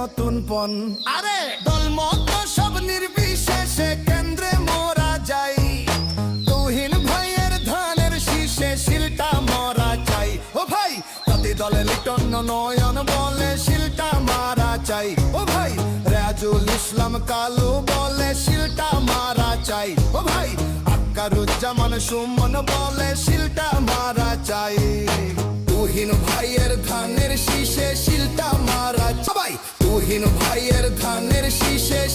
নতুন পণ। আরে! দলমত সব নির্বিশেষে কেন্দ্রে মোরা যাই তুহিন ভাইয়ের ধানের শীষে শিলটা মরা চাই ও ভাই তাতে দলে লিটন নয়ন বলে শিলটা মারা চাই ও ভাই রাজুল ইসলাম কালু বলে শিলটা মারা চাই ও ভাই আক্কারুজ্জামান সুমন বলে শিলটা মারা চাই তুহিন ভাইয়ের ধানের শীষে শিলটা মারা ভাইয়ের ধানের শীষে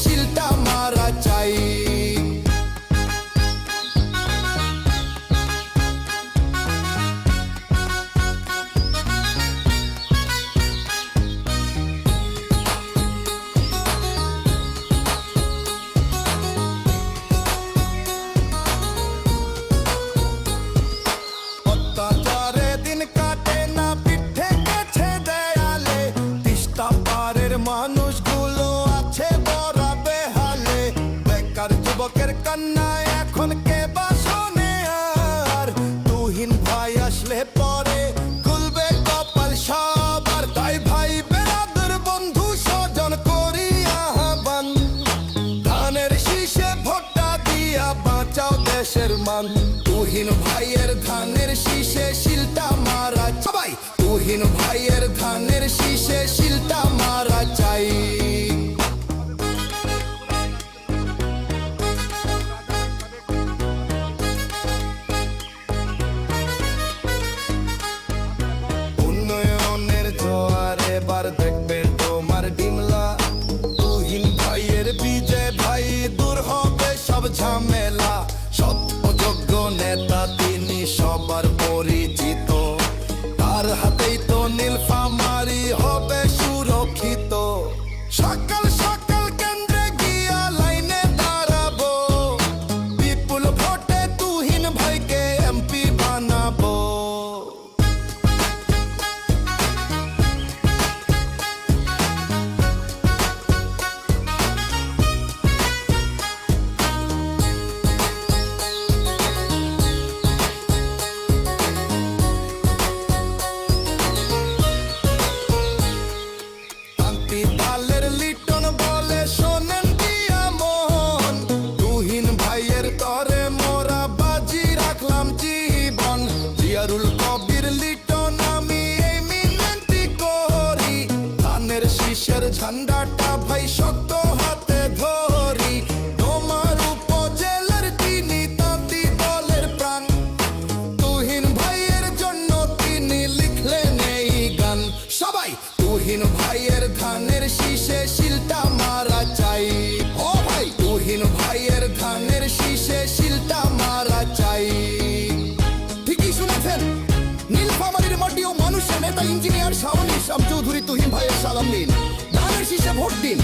যুবকের কান্না এখন কে বাসনে আর? তুহিন ভাই আসলে পরে খুলবে কপাল সবার। তাই ভাই বেড়াদের বন্ধু স্বজন করি আহ্বান ধানের শীষে ভোটটা দিয়া বাঁচাও দেশের মান। তুহিন ভাইয়ের ধানের শীষে শিলটা মারা। সবাই, তুহিন ভাইয়ের Shotgun. শীষের ঝান্ডাটা ভাই শক্ত হাতে ধরি। তোমার উপজেলার তিনি তাঁতি দলের প্রাণ। তুহিন ভাইয়ের জন্য তিনি লিখলেন এই গান। সবাই তুহিন ভাইয়ের ধানের শীষে শিলটা মানুষের নেতা ইঞ্জিনিয়ার শাওনি ইসলাম চৌধুরী তুহিন ভাইয়ের সালাম দিন ধানের শীষে ভোট দিন।